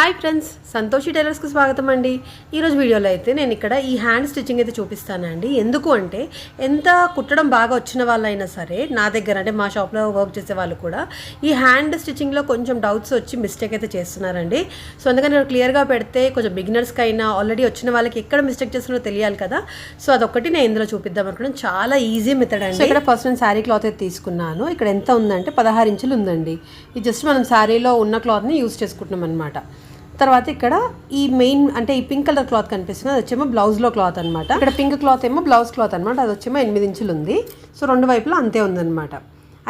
Hi friends Santoshi టైలర్స్కి స్వాగతం అండి ఈరోజు వీడియోలో అయితే నేను ఇక్కడ ఈ హ్యాండ్ స్టిచ్చింగ్ అయితే చూపిస్తానండి. ఎందుకు అంటే ఎంత కుట్టడం బాగా వచ్చిన వాళ్ళైనా సరే నా దగ్గర అంటే మా షాప్లో వర్క్ చేసే వాళ్ళు కూడా ఈ హ్యాండ్ స్టిచ్చింగ్లో కొంచెం డౌట్స్ వచ్చి మిస్టేక్ అయితే చేస్తున్నారండి. సో అందుకని నేను క్లియర్గా పెడితే కొంచెం బిగినర్స్కి అయినా ఆల్రెడీ వచ్చిన వాళ్ళకి ఎక్కడ మిస్టేక్ చేస్తున్నారో తెలియాలి కదా. సో అదొకటి నేను ఇందులో చూపిద్దాం అనుకున్నాను. చాలా ఈజీ మెథడ్ అండి. ఇక్కడ ఫస్ట్ నేను శారీ క్లాత్ అయితే తీసుకున్నాను. ఇక్కడ ఎంత ఉందంటే పదహారు ఇంచులు ఉందండి. ఇది జస్ట్ మనం శారీలో ఉన్న క్లాత్ని యూస్ చేసుకుంటున్నాం అనమాట తర్వాత ఇక్కడ ఈ మెయిన్ అంటే ఈ పింక్ కలర్ క్లాత్ కనిపిస్తుంది. అది వచ్చేమో బ్లౌజ్లో క్లాత్ అనమాట ఇక్కడ పింక్ క్లాత్ ఏమో బ్లౌజ్ క్లాత్ అనమాట అది వచ్చేమో ఎనిమిది ఇంచులు ఉంది. సో రెండు వైపులా అంతే ఉందన్నమాట.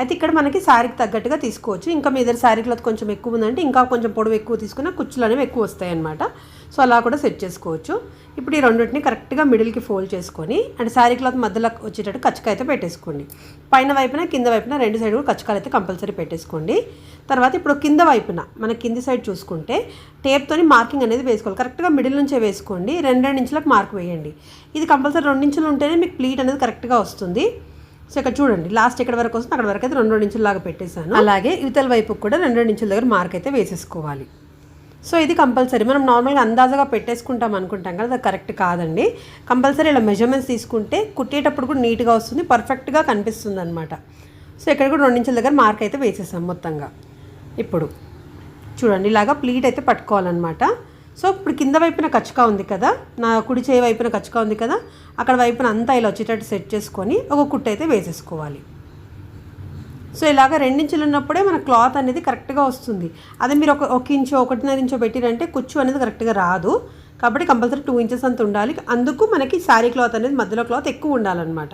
అయితే ఇక్కడ మనకి శారీకి తగ్గట్టుగా తీసుకోవచ్చు. ఇంకా మీ దగ్గర శారీ క్లాత్ కొంచెం ఎక్కువ ఉందంటే ఇంకా కొంచెం పొడవు ఎక్కువ తీసుకున్న కుచ్చులు అనేవి ఎక్కువ వస్తాయి అనమాట సో అలా కూడా సెట్ చేసుకోవచ్చు. ఇప్పుడు ఈ రెండింటిని కరెక్ట్గా మిడిల్కి ఫోల్డ్ చేసుకొని అండ్ శారీ క్లాత్ మధ్యలో వచ్చేటట్టు కచ్చకాయ అయితే పెట్టేసుకోండి. పైన వైపున కింద వైపున రెండు సైడ్ కూడా కచ్చకాలు అయితే కంపల్సరీ పెట్టేసుకోండి. తర్వాత ఇప్పుడు కింద వైపున మన కింది సైడ్ చూసుకుంటే టేప్తోని మార్కింగ్ అనేది వేసుకోవాలి. కరెక్ట్గా మిడిల్ నుంచే వేసుకోండి. రెండు రెండు ఇంచులకు మార్క్ వేయండి. ఇది కంపల్సరీ రెండు ఇంచులు ఉంటేనే మీకు ప్లీట్ అనేది కరెక్ట్గా వస్తుంది. సో ఇక్కడ చూడండి లాస్ట్ ఎక్కడ వరకు వస్తుంది అక్కడ వరకు అయితే రెండు రెండు లాగా పెట్టేశాను. అలాగే ఇవతల వైపు కూడా రెండు రెండు ఇంచుల దగ్గర మార్క్ అయితే వేసేసుకోవాలి. సో ఇది కంపల్సరీ మనం నార్మల్గా అందాజగా పెట్టేసుకుంటాం అనుకుంటాం కదా అది కరెక్ట్ కాదండి. కంపల్సరీ ఇలా మెజర్మెంట్స్ తీసుకుంటే కుట్టేటప్పుడు కూడా నీట్గా వస్తుంది పర్ఫెక్ట్గా కనిపిస్తుంది అనమాట సో ఇక్కడ కూడా రెండించుల దగ్గర మార్క్ అయితే వేసేసాం మొత్తంగా. ఇప్పుడు చూడండి ఇలాగా ప్లీట్ అయితే పట్టుకోవాలన్నమాట. సో ఇప్పుడు కింద వైపున కచ్చకా ఉంది కదా నా కుడి చేయి వైపున కచ్చకా ఉంది కదా అక్కడ వైపున అంతా ఇలా వచ్చేటట్టు సెట్ చేసుకొని ఒక కుట్టు అయితే వేసేసుకోవాలి. సో ఇలాగ రెండించులు ఉన్నప్పుడే మన క్లాత్ అనేది కరెక్ట్గా వస్తుంది. అదే మీరు ఒక ఒక ఇంచో ఒకటిన్నర ఇంచో పెట్టిరంటే కుచ్చు అనేది కరెక్ట్గా రాదు. కాబట్టి కంపల్సరీ టూ ఇంచెస్ అంత ఉండాలి. అందుకు మనకి శారీ క్లాత్ అనేది మధ్యలో క్లాత్ ఎక్కువ ఉండాలన్నమాట.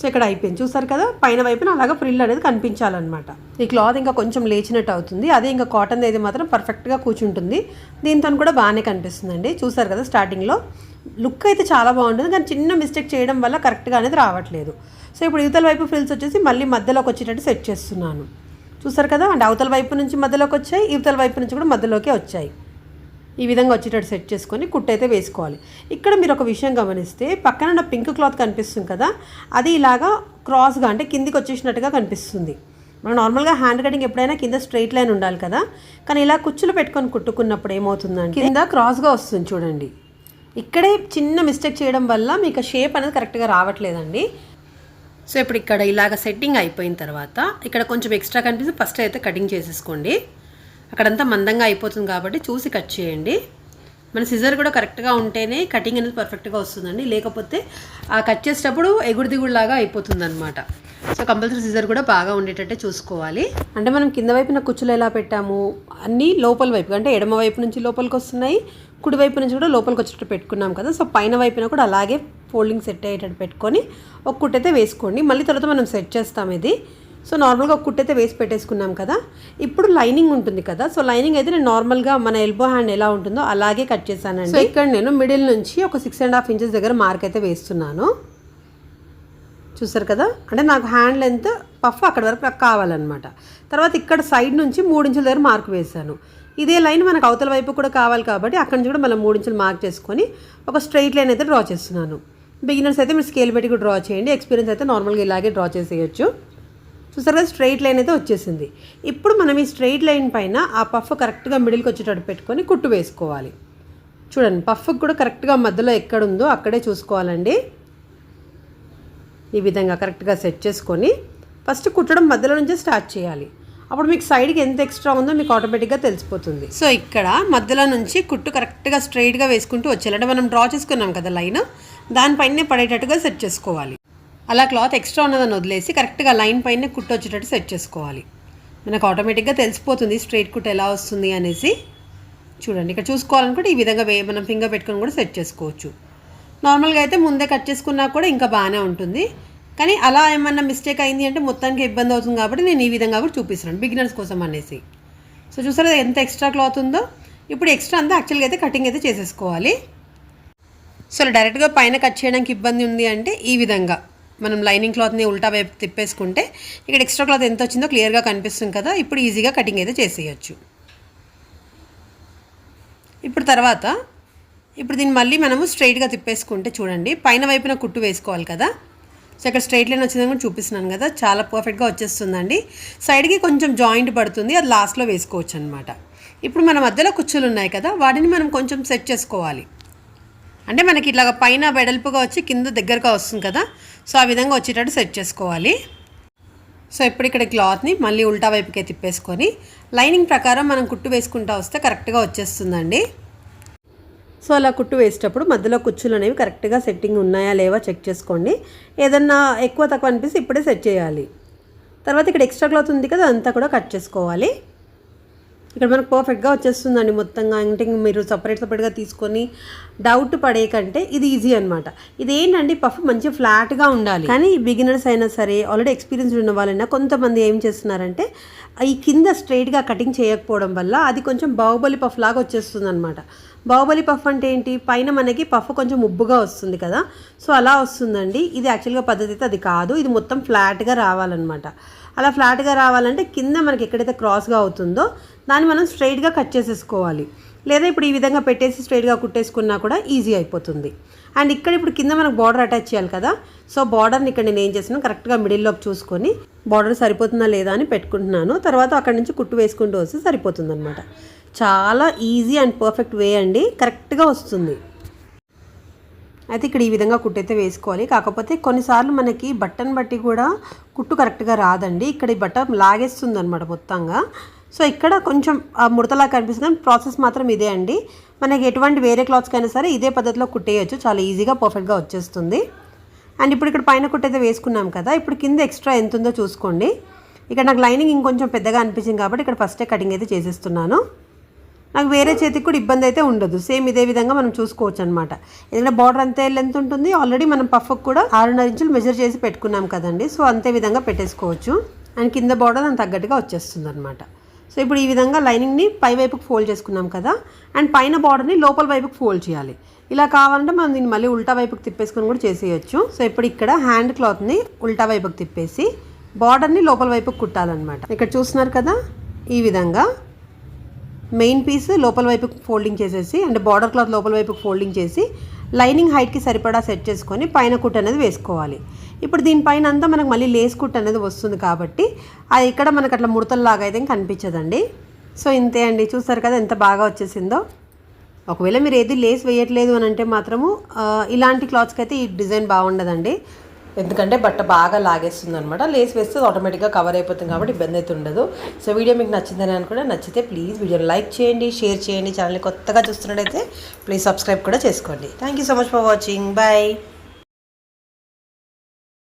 సో ఇక్కడ అయిపోయింది. చూసారు కదా? పైన వైపున అలాగా ఫ్రిల్ అనేది కనిపించాలన్నమాట. ఈ క్లాత్ ఇంకా కొంచెం లేచినట్టు అవుతుంది. అదే ఇంకా కాటన్ అయితే మాత్రం పర్ఫెక్ట్గా కూర్చుంటుంది. దీంతో కూడా బాగానే కనిపిస్తుందండి. చూసారు కదా స్టార్టింగ్లో లుక్ అయితే చాలా బాగుంటుంది. కానీ చిన్న మిస్టేక్ చేయడం వల్ల కరెక్ట్గా అనేది రావట్లేదు. సో ఇప్పుడు యువతల వైపు ఫ్రిల్స్ వచ్చేసి మళ్ళీ మధ్యలోకి వచ్చేటట్టు సెట్ చేస్తున్నాను. చూసారు కదా? అంటే అవతల వైపు నుంచి మధ్యలోకి వచ్చాయి యువతల వైపు నుంచి కూడా మధ్యలోకి వచ్చాయి. ఈ విధంగా వచ్చేటట్టు సెట్ చేసుకొని కుట్టయితే వేసుకోవాలి. ఇక్కడ మీరు ఒక విషయం గమనిస్తే పక్కన ఉన్న పింక్ క్లాత్ కనిపిస్తుంది కదా అది ఇలాగా క్రాస్గా అంటే కిందికి వచ్చేసినట్టుగా కనిపిస్తుంది. మనం నార్మల్గా హ్యాండ్ కటింగ్ ఎప్పుడైనా కింద స్ట్రైట్ లైన్ ఉండాలి కదా కానీ ఇలా కుచ్చులు పెట్టుకొని కుట్టుకున్నప్పుడు ఏమవుతుందంటే కింద క్రాస్గా వస్తుంది చూడండి. ఇక్కడే చిన్న మిస్టేక్ చేయడం వల్ల మీకు షేప్ అనేది కరెక్ట్గా రావట్లేదండి. సో ఇప్పుడు ఇక్కడ ఇలాగ సెట్టింగ్ అయిపోయిన తర్వాత ఇక్కడ కొంచెం ఎక్స్ట్రా కనిపిస్తే ఫస్ట్ అయితే కటింగ్ చేసేసుకోండి. అక్కడంతా మందంగా అయిపోతుంది కాబట్టి చూసి కట్ చేయండి. మన సిజర్ కూడా కరెక్ట్గా ఉంటేనే కటింగ్ అనేది పర్ఫెక్ట్గా వస్తుందండి. లేకపోతే ఆ కట్ చేసేటప్పుడు ఎగుడు దిగుడులాగా అయిపోతుంది అనమాట సో కంపల్సరీ సిజర్ కూడా బాగా ఉండేటట్టే చూసుకోవాలి. అంటే మనం కింద వైపున కుచ్చులు ఎలా పెట్టాము? అన్నీ లోపల వైపు అంటే ఎడమ వైపు నుంచి లోపలికి వస్తున్నాయి. కుడి వైపు నుంచి కూడా లోపలికి వచ్చేటట్టు పెట్టుకున్నాం కదా. సో పైన వైపున కూడా అలాగే ఫోల్డింగ్ సెట్ అయ్యేటట్టు పెట్టుకొని ఒక కుట్టయితే వేసుకోండి. మళ్ళీ తర్వాత మనం సెట్ చేస్తాం ఇది. సో నార్మల్గా ఒక కుట్టైతే వేసి పెట్టేసుకున్నాం కదా. ఇప్పుడు లైనింగ్ ఉంటుంది కదా. సో లైనింగ్ అయితే నేను నార్మల్గా మన ఎల్బో హ్యాండ్ ఎలా ఉంటుందో అలాగే కట్ చేశానండి. సో ఇక్కడ నేను మిడిల్ నుంచి ఒక సిక్స్ అండ్ హాఫ్ ఇంచెస్ దగ్గర మార్క్ అయితే వేస్తున్నాను. చూసారు కదా? అంటే నాకు హ్యాండ్ లెంత్ పఫ్ అక్కడ వరకు నాకు కావాలన్నమాట. తర్వాత ఇక్కడ సైడ్ నుంచి మూడించుల దగ్గర మార్క్ వేశాను. ఇదే లైన్ మనకు అవతల వైపు కూడా కావాలి కాబట్టి అక్కడి నుంచి కూడా మనం మూడించులు మార్క్ చేసుకొని ఒక స్ట్రైట్ లైన్ అయితే డ్రా చేస్తున్నాను. బిగినర్స్ అయితే మీరు స్కేల్ పెట్టి కూడా డ్రా చేయండి. ఎక్స్పీరియన్స్ అయితే నార్మల్గా ఇలాగే డ్రా చేసేయచ్చు. చూసారు స్ట్రైట్ లైన్ అయితే వచ్చేసింది. ఇప్పుడు మనం ఈ స్ట్రైట్ లైన్ పైన ఆ పఫ్ కరెక్ట్గా మిడిల్కి వచ్చేటట్టు పెట్టుకొని కుట్టు వేసుకోవాలి. చూడండి పఫ్ కూడా కరెక్ట్గా మధ్యలో ఎక్కడుందో అక్కడే చూసుకోవాలండి. ఈ విధంగా కరెక్ట్గా సెట్ చేసుకొని ఫస్ట్ కుట్టడం మధ్యలో నుంచే స్టార్ట్ చేయాలి. అప్పుడు మీకు సైడ్కి ఎంత ఎక్స్ట్రా ఉందో మీకు ఆటోమేటిక్గా తెలిసిపోతుంది. సో ఇక్కడ మధ్యలో నుంచి కుట్టు కరెక్ట్గా స్ట్రైట్గా వేసుకుంటూ వచ్చేయాలి. అంటే మనం డ్రా చేసుకున్నాం కదా లైన్ దానిపైనే పడేటట్టుగా సెట్ చేసుకోవాలి. అలా క్లాత్ ఎక్స్ట్రా ఉన్నదని వదిలేసి కరెక్ట్గా లైన్ పైన కుట్టు వచ్చేటట్టు సెట్ చేసుకోవాలి. మనకు ఆటోమేటిక్గా తెలిసిపోతుంది స్ట్రైట్ కుట్ ఎలా వస్తుంది అనేసి. చూడండి ఇక్కడ చూసుకోవాలనుకుంటే ఈ విధంగా వే మనం ఫింగర్ పెట్టుకొని కూడా సెట్ చేసుకోవచ్చు. నార్మల్గా అయితే ముందే కట్ చేసుకున్నా కూడా ఇంకా బాగానే ఉంటుంది. కానీ అలా ఏమన్నా మిస్టేక్ అయింది అంటే మొత్తానికి ఇబ్బంది అవుతుంది కాబట్టి నేను ఈ విధంగా కూడా చూపిస్తున్నాను బిగినర్స్ కోసం అనేసి. సో చూసారా ఎంత ఎక్స్ట్రా క్లాత్ ఉందో? ఇప్పుడు ఎక్స్ట్రా అంతా యాక్చువల్గా అయితే కటింగ్ అయితే చేసేసుకోవాలి. సో డైరెక్ట్గా పైన కట్ చేయడానికి ఇబ్బంది ఉంది అంటే ఈ విధంగా. మనం లైనింగ్ క్లాత్ని ఉల్టా వైపు తిప్పేసుకుంటే ఇక్కడ ఎక్స్ట్రా క్లాత్ ఎంత వచ్చిందో క్లియర్గా కనిపిస్తుంది కదా. ఇప్పుడు ఈజీగా కటింగ్ అయితే చేసేయచ్చు. ఇప్పుడు తర్వాత ఇప్పుడు దీన్ని మళ్ళీ మనము స్ట్రైట్గా తిప్పేసుకుంటే చూడండి పైన వైపున కుట్టు వేసుకోవాలి కదా. సో ఇక్కడ స్ట్రైట్ లైన్ వచ్చిందని కూడా చూపిస్తున్నాను కదా. చాలా పర్ఫెక్ట్గా వచ్చేస్తుందండి. సైడ్కి కొంచెం జాయింట్ పడుతుంది అది లాస్ట్లో వేసుకోవచ్చు అనమాట ఇప్పుడు మన మధ్యలో కుచ్చులు ఉన్నాయి కదా వాటిని మనం కొంచెం సెట్ చేసుకోవాలి. అంటే మనకి ఇట్లాగ పైన వెడల్పుగా వచ్చి కింద దగ్గరగా వస్తుంది కదా. సో ఆ విధంగా వచ్చేటట్టు సెట్ చేసుకోవాలి. సో ఇప్పుడు ఇక్కడ క్లాత్ని మళ్ళీ ఉల్టా వైపుకే తిప్పేసుకొని లైనింగ్ ప్రకారం మనం కుట్టు వేసుకుంటా వస్తే కరెక్ట్గా వచ్చేస్తుందండి. సో అలా కుట్టు వేసేటప్పుడు మధ్యలో కుచ్చులు అనేవి కరెక్ట్గా సెట్టింగ్ ఉన్నాయా లేవా చెక్ చేసుకోండి. ఏదన్నా ఎక్కువ తక్కువ అనిపిస్తే ఇప్పుడే సెట్ చేయాలి. తర్వాత ఇక్కడ ఎక్స్ట్రా క్లాత్ ఉంది కదా అంతా కూడా కట్ చేసుకోవాలి. ఇక్కడ మనకు పర్ఫెక్ట్గా వచ్చేస్తుందండి మొత్తంగా. అంటే మీరు సపరేట్ సపరేట్గా తీసుకొని డౌట్ పడే కంటే ఇది ఈజీ అనమాట ఇది ఏంటంటే పఫ్ మంచి ఫ్లాట్గా ఉండాలి. కానీ బిగినర్స్ అయినా సరే ఆల్రెడీ ఎక్స్పీరియన్స్ ఉన్న వాళ్ళైనా కొంతమంది ఏం చేస్తున్నారంటే ఈ కింద స్ట్రైట్గా కటింగ్ చేయకపోవడం వల్ల అది కొంచెం బాహుబలి పఫ్ లాగా వచ్చేస్తుంది అనమాట బాహుబలి పఫ్ అంటే ఏంటి? పైన మనకి పఫ్ కొంచెం ఉబ్బుగా వస్తుంది కదా. సో అలా వస్తుందండి. ఇది యాక్చువల్గా పద్ధతి అయితే అది కాదు. ఇది మొత్తం ఫ్లాట్గా రావాలన్నమాట. అలా ఫ్లాట్గా రావాలంటే కింద మనకి ఎక్కడైతే క్రాస్గా అవుతుందో దాన్ని మనం స్ట్రైట్గా కట్ చేసేసుకోవాలి. లేదా ఇప్పుడు ఈ విధంగా పెట్టేసి స్ట్రైట్గా కుట్టేసుకున్నా కూడా ఈజీ అయిపోతుంది. అండ్ ఇక్కడ ఇప్పుడు కింద మనకు బార్డర్ అటాచ్ చేయాలి కదా. సో బార్డర్ని ఇక్కడ నేను ఏం చేస్తున్నాను? కరెక్ట్గా మిడిల్లోకి చూసుకొని బార్డర్ సరిపోతుందా లేదా అని పెట్టుకుంటున్నాను. తర్వాత అక్కడ నుంచి కుట్టు వేసుకుంటూ వస్తే సరిపోతుందనమాట చాలా ఈజీ అండ్ పర్ఫెక్ట్ వే అండి. కరెక్ట్గా వస్తుంది. అయితే ఇక్కడ ఈ విధంగా కుట్టు అయితే వేసుకోవాలి. కాకపోతే కొన్నిసార్లు మనకి బట్టన్ బట్టి కూడా కుట్టు కరెక్ట్గా రాదండి. ఇక్కడ ఈ బట్ట లాగేస్తుంది అనమాట మొత్తంగా. సో ఇక్కడ కొంచెం ఆ ముడతలా కనిపిస్తుంది కానీ ప్రాసెస్ మాత్రం ఇదే అండి. మనకి ఎటువంటి వేరే క్లాత్స్కి అయినా సరే ఇదే పద్ధతిలో కుట్టేయచ్చు. చాలా ఈజీగా పర్ఫెక్ట్గా వచ్చేస్తుంది. అండ్ ఇప్పుడు ఇక్కడ పైన కుట్టైతే వేసుకున్నాం కదా ఇప్పుడు కింద ఎక్స్ట్రా ఎంత ఉందో చూసుకోండి. ఇక్కడ నాకు లైనింగ్ ఇంకొంచెం పెద్దగా అనిపించింది కాబట్టి ఇక్కడ ఫస్టే కటింగ్ అయితే చేసేస్తున్నాను. నాకు వేరే చేతికి కూడా ఇబ్బంది అయితే ఉండదు. సేమ్ ఇదే విధంగా మనం చూసుకోవచ్చు అనమాట ఎందుకంటే బార్డర్ అంతే లెంత్ ఉంటుంది. ఆల్రెడీ మనం పఫ్కి కూడా ఆరున్నర ఇంచులు మెజర్ చేసి పెట్టుకున్నాం కదండి. సో అంతే విధంగా పెట్టేసుకోవచ్చు. అండ్ కింద బార్డర్ దానికి తగ్గట్టుగా వచ్చేస్తుంది అనమాట సో ఇప్పుడు ఈ విధంగా లైనింగ్ని పై వైపుకి ఫోల్డ్ చేసుకున్నాం కదా అండ్ పైన బార్డర్ని లోపల వైపుకి ఫోల్డ్ చేయాలి. ఇలా కావాలంటే మనం దీన్ని మళ్ళీ ఉల్టా వైపుకి తిప్పేసుకొని కూడా చేసేయచ్చు. సో ఇప్పుడు ఇక్కడ హ్యాండ్ క్లాత్ని ఉల్టా వైపుకి తిప్పేసి బార్డర్ని లోపల వైపుకి కుట్టాలన్నమాట. ఇక్కడ చూస్తున్నారు కదా ఈ విధంగా మెయిన్ పీస్ లోపల వైపు ఫోల్డింగ్ చేసేసి అంటే బార్డర్ క్లాత్ లోపల వైపు ఫోల్డింగ్ చేసి లైనింగ్ హైట్కి సరిపడా సెట్ చేసుకొని పైన కుట్ అనేది వేసుకోవాలి. ఇప్పుడు దీనిపైన అంతా మనకు మళ్ళీ లేస్ కుట్ అనేది వస్తుంది కాబట్టి అది ఇక్కడ మనకు అట్లా ముడతల్లాగా అయితే కనిపించదండి. సో ఇంతే అండి. చూస్తారు కదా ఎంత బాగా వచ్చేసిందో. ఒకవేళ మీరు ఏది లేస్ వేయట్లేదు అని అంటే మాత్రము ఇలాంటి క్లాత్స్కి అయితే ఈ డిజైన్ బాగుండదండి. ఎందుకంటే బట్ట బాగా లాగేస్తుంది అనమాట లేస్ వేస్తే ఆటోమేటిక్గా కవర్ అయిపోతుంది కాబట్టి ఇబ్బంది అయితే ఉండదు. సో వీడియో మీకు నచ్చిందని అనుకుంటే నచ్చితే ప్లీజ్ వీడియోని లైక్ చేయండి షేర్ చేయండి ఛానల్ని కొత్తగా చూస్తున్నట్టయితే ప్లీజ్ సబ్స్క్రైబ్ కూడా చేసుకోండి. Thank you so much for watching bye